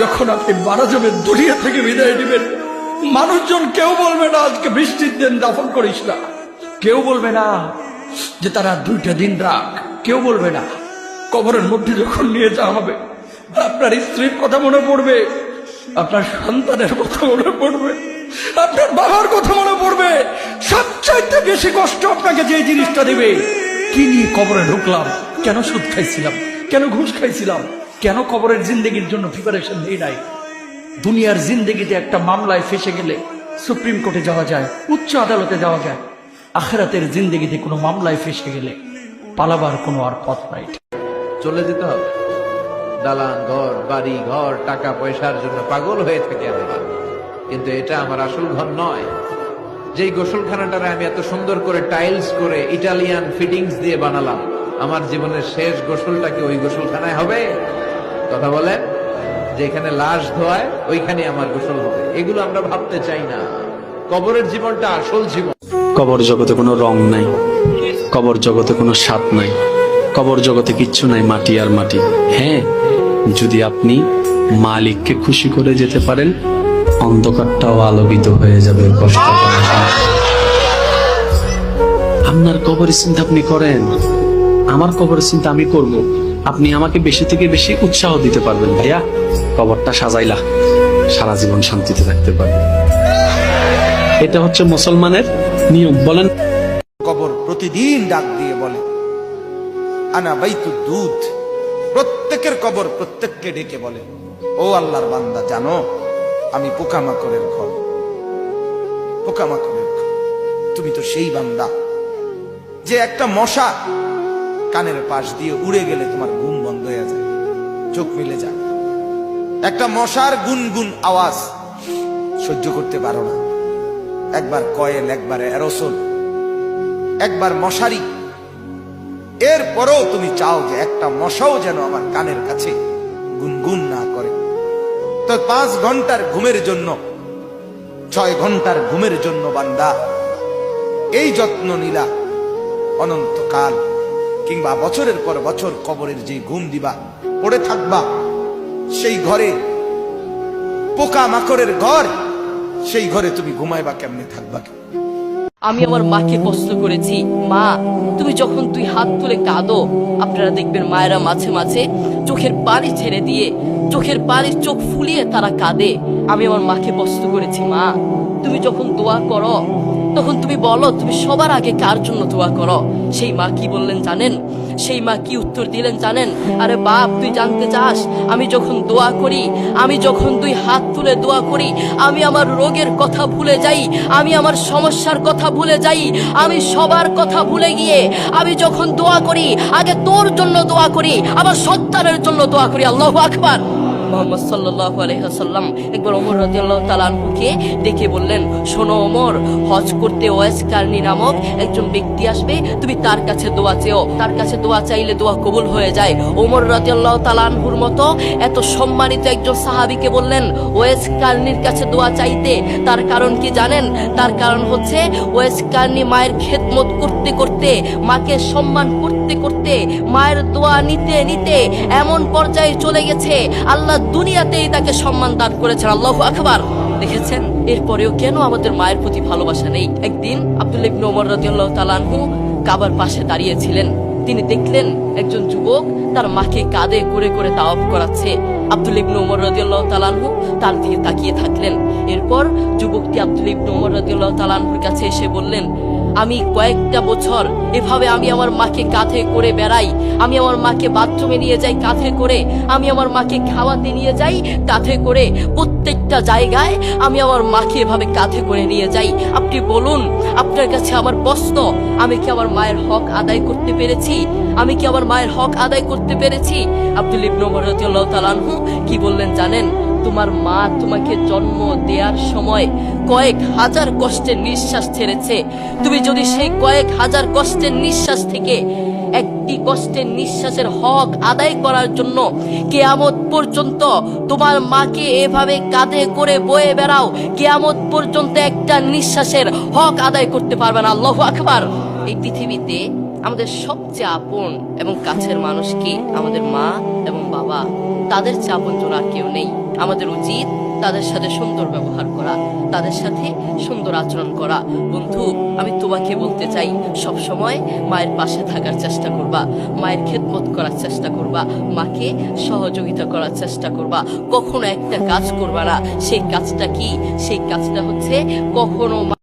যখন আপনি মারা যাবেন, দুনিয়া থেকে বিদায় নেবেন, মানুষজন কেউ বলবে না, আজকে বৃষ্টির দিন দাফন করিস না। কেউ বলবে না যে তারা দুইটা দিন রাখ। কেউ বলবে না, কবরের মধ্যে যখন নিয়ে যাওয়া হবে, আপনার স্ত্রীর কথা মনে পড়বে, আপনার সন্তানের কথা মনে পড়বে, আপনার বাবার কথা মনে পড়বে। সবচাইতে বেশি কষ্ট আপনাকে যে জিনিসটা দেবে কি নিয়ে কবরে ঢুকলাম, কেন সুদ খাইছিলাম, কেন ঘুষ খাইছিলাম? কেন কবরের জিন্দগির জন্য প্রিপারেশন নেই নাই? দুনিয়ার জিন্দগিতে একটা মামলায় ফেসে গেলে সুপ্রিম কোর্টে যাওয়া যায়, উচ্চ আদালতে যাওয়া যায়। আখেরাতের জিন্দগিতে কোনো মামলায় ফেসে গেলে পালাবার কোনো আর পথ নাই। চলে যেতে হবে। দালান, ঘর, বাড়ি, ঘর, টাকা, পয়সার জন্য পাগল হয়ে থাকে আমরা। কিন্তু এটা আমার আসল ঘর নয়। যেই গোসলখানাটারে আমি এত সুন্দর করে টাইলস করে ইটালিয়ান ফিটিংস দিয়ে বানালাম, আমার জীবনের শেষ গোসলটা কি ওই গোসলখানায় হবে? কথা বলেন, যেখানে লাশ ধোয়ায়, ওইখানে আমার গোসল হবে। এগুলো আমরা ভাবতে চাই না। কবরের জীবনটা আসল জীবন। কবর জগতে কোনো রং নাই, কবর জগতে কোনো স্বাদ নাই, কবর জগতে কিচ্ছু নাই, মাটি আর মাটি। হ্যাঁ যদি আপনি মালিককে খুশি করে যেতে পারেন, অন্ধকারটাও আলোকিত হয়ে যাবে আপনার কবরের চিন্তা আপনি করেন, আমার কবরের চিন্তা আমি করব। আপনি আমাকে বেশি থেকে বেশি উৎসাহ দিতে পারবেন, ভাইয়া। কবরটা সাজাইলা, সারা জীবন শান্তিতে থাকতে পারবেন। এটা হচ্ছে মুসলমানের নিয়ম, বলেন। কবর প্রতিদিন ডাক দিয়ে বলে, আনা বাইতু দুধ। প্রত্যেকের কবর প্রত্যেককে ডেকে বলে, ও আল্লাহর বান্দা, জানো, আমি পোকামাকড়ের ঘর। পোকামাকড়ের ঘর। তুমি তো সেই বান্দা যে একটা মশা কানের পাশ দিয়ে উড়ে গেলে তোমার ঘুম বন্ধ হয়ে যায়। চোখ মিলে যায়। একটা মশার গুনগুন আওয়াজ সহ্য করতে পারো না। একবার কয়েল একবার অ্যারোসল, একবার মশারি। এরপরেও তুমি চাও যে একটা মশাও যেন আমার কানের কাছে গুনগুন না করে। তো পাঁচ ঘণ্টার ঘুমের জন্য, ছয় ঘণ্টার ঘুমের জন্য বান্দা, এই যত্ন নিলা অনন্তকাল। কিংবা বছরের পর বছর কবরের যে ঘুম দিবা, পড়ে থাকবা, সেই ঘরে, পোকা মাকড়ের ঘর, সেই ঘরে তুমি ঘুমাইবা কেমনে থাকবা আমি আমার মাকে কষ্ট করেছি। মা, তুমি যখন তুই হাত তুলে কাঁদো, আপনারা দেখবেন মায়েরা মাঝে মাঝে চোখের পানি ছেড়ে দিয়ে, চোখের পানি চোখ ফুলিয়ে তারা কাঁদে। আমি আমার মাকে কষ্ট করেছি, মা। তুমি যখন দোয়া করো তখন তুমি বলো, তুমি সবার আগে কার জন্য দোয়া করো? সেই মা কি বললেন জানেন? সেই মা কি উত্তর দিলেন জানেন? আরে বাপ, তুই জানতে চাস, আমি যখন দোয়া করি, আমি যখন তুই হাত তুলে দোয়া করি, আমি আমার রোগের কথা ভুলে যাই, আমি আমার সমস্যার কথা ভুলে যাই, আমি সবার কথা ভুলে গিয়ে, আমি যখন দোয়া করি, আগে তোর জন্য দোয়া করি আমার সন্তানের জন্য দোয়া করি। আল্লাহ আকবার। মোহাম্মদ সাল্লাল্লাহু আলাইহি ওয়াসাল্লাম। একবার ওমর রাদিয়াল্লাহু তাআলা আনহুকে ডেকে বললেন, শোনো ওমর, হজ করতে ওয়াইস কারনি নামক একজন ব্যক্তি আসবে, তুমি তার কাছে দোয়া চেও। তার কাছে দোয়া চাইলে দোয়া কবুল হয়ে যায়। ওমর রাদিয়াল্লাহু তাআলা আনহুর মতো এত সম্মানিত একজন সাহাবীকে বললেন, ওয়াইস কারনির কাছে দোয়া চাইতে তার কারণ কি জানেন? তার কারণ হচ্ছে ওয়াইস কার্নি মায়ের খেদমত করতে করতে, মাকে সম্মান করতে করতে মায়ের দোয়া নিতে নিতে এমন পর্যায়ে চলে গেছে। আল্লাহ দুনিয়াতেই তাকে সম্মান দান করেছেন, আল্লাহ আকবার। দেখেছেন? এরপরেও কেন আমাদের মায়ের প্রতি ভালোবাসা নেই? একদিন আব্দুল ওমর রাদিয়াল্লাহু তাআলা আনহু কাবার পাশে দাঁড়িয়েছিলেন। তিনি দেখলেন একজন যুবক তার মাকে কাঁধে করে করে তাওয়াফ করাচ্ছে। আব্দুল ইবনে ওমর রাদিয়াল্লাহু তাআলা আনহু তার দিকে তাকিয়ে থাকলেন। এরপর যুবকটি আব্দুল ইবনে ওমর রাদিয়াল্লাহু তাআলা আনহুর কাছে এসে বললেন আমি কয়েকটা বছর এভাবে আমি আমার মাকে কাঁধে করে বেড়াই, আমি আমার মাকে বাথরুমে নিয়ে যাই কাঁধে করে, আমি আমার মাকে খাওয়াতে নিয়ে যাই কাঁধে করে, প্রত্যেকটা জায়গায় আমি আমার মাকে এভাবে কাঁধে করে নিয়ে যাই। আপনি বলুন, আপনার কাছে আমার প্রশ্ন, আমি কি আমার মায়ের হক আদায় করতে পেরেছি? আমি কি আমার মায়ের হক আদায় করতে পেরেছি? আব্দুল ইবনু আনহু কি বললেন জানেন? তোমার মা তোমাকে জন্ম দেওয়ার সময় কয়েক হাজার কষ্টের নিঃশ্বাস ছেড়েছে। তুমি যদি সেই কয়েক হাজার কষ্টের নিঃশ্বাস থেকে একটি কষ্টের নিঃশ্বাসের হক আদায় করার জন্য কেয়ামত পর্যন্ত তোমার মাকে এভাবে কাঁধে করে বয়ে বেড়াও, কেয়ামত পর্যন্ত একটা নিঃশ্বাসের হক আদায় করতে পারবে না। আল্লাহ আকবার। এই পৃথিবীতে আমাদের সবচেয়ে আপন এবং কাছের মানুষ কি? আমাদের মা এবং বাবা, তাদের চাপঞ্জন আর কেউ নেই। আমাদের উচিত তাদের সাথে সুন্দর ব্যবহার করা, তাদের সাথে সুন্দর আচরণ করা। বন্ধু, আমি তোমাকে বলতে চাই সব সময় মায়ের পাশে থাকার চেষ্টা করবা, মায়ের খেদমত করার চেষ্টা করবা, মাকে সহযোগিতা করার চেষ্টা করবা। কখনো একটা কাজ করবা না, সেই কাজটা কি? সেই কাজটা হচ্ছে কখনো